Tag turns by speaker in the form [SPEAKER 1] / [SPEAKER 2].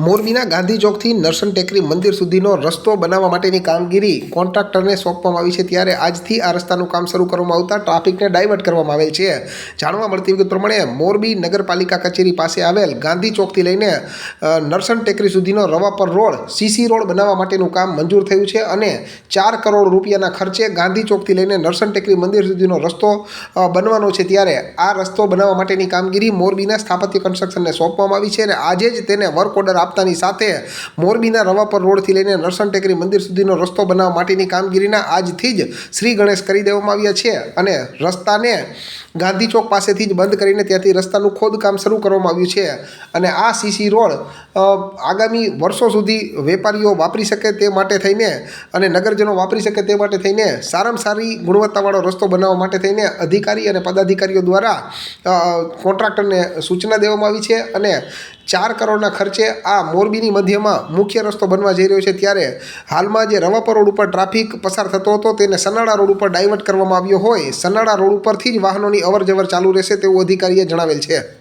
[SPEAKER 1] મોરબીના ગાંધી ચોકથી નરસન ટેકરી મંદિર સુધીનો રસ્તો બનાવવા માટેની કામગીરી કોન્ટ્રાક્ટરને સોંપવામાં આવી છે ત્યારે આજથી આ રસ્તાનું કામ શરૂ કરવામાં આવતા ટ્રાફિકને ડાયવર્ટ કરવામાં આવેલ છે. જાણવા મળતી વિગત પ્રમાણે મોરબી નગરપાલિકા કચેરી પાસે આવેલ ગાંધી ચોકથી લઈને નરસન ટેકરી સુધીનો રવાપર રોડ, સીસી રોડ બનાવવા માટેનું કામ મંજૂર થયું છે અને ચાર કરોડ રૂપિયાના ખર્ચે ગાંધી ચોકથી લઈને નરસન ટેકરી મંદિર સુધીનો રસ્તો બનવાનો છે ત્યારે આ રસ્તો બનાવવા માટેની કામગીરી મોરબીના સ્થાપત્ય કન્સ્ટ્રક્શનને સોંપવામાં આવી છે અને આજે જ તેને વર્ક ઓર્ડર આપતાની સાથે મોરબીના રવાપર રોડથી લઈને નરસન ટેકરી મંદિર સુધીનો રસ્તો બનાવવા માટેની કામગીરીના આજથી જ શ્રી ગણેશ કરી દેવામાં આવ્યા છે અને રસ્તાને ગાંધી ચોક પાસેથી જ બંધ કરીને ત્યાંથી રસ્તાનું ખોદકામ શરૂ કરવામાં આવ્યું છે અને આ સીસી રોડ આગામી વર્ષો સુધી વેપારીઓ વાપરી શકે તે માટે થઈને અને નગરજનો વાપરી શકે તે માટે થઈને સારામાં સારી ગુણવત્તાવાળો રસ્તો બનાવવા માટે થઈને અધિકારી અને પદાધિકારીઓ દ્વારા કોન્ટ્રાક્ટરને સૂચના દેવામાં આવી છે અને ચાર કરોડના ખર્ચે આ મોરબીની મધ્યમાં મુખ્ય રસ્તો બનવા જઈ રહ્યો છે. ત્યારે હાલમાં જે રવાપર રોડ ઉપર ટ્રાફિક પસાર થતો હતો, તેને સનાડા રોડ ઉપર ડાયવર્ટ કરવામાં આવ્યો હોય. સનાડા રોડ ઉપરથી જ વાહનોની અવર જવર ચાલુ રહેશે તેવું અધિકારીએ જણાવેલ છે.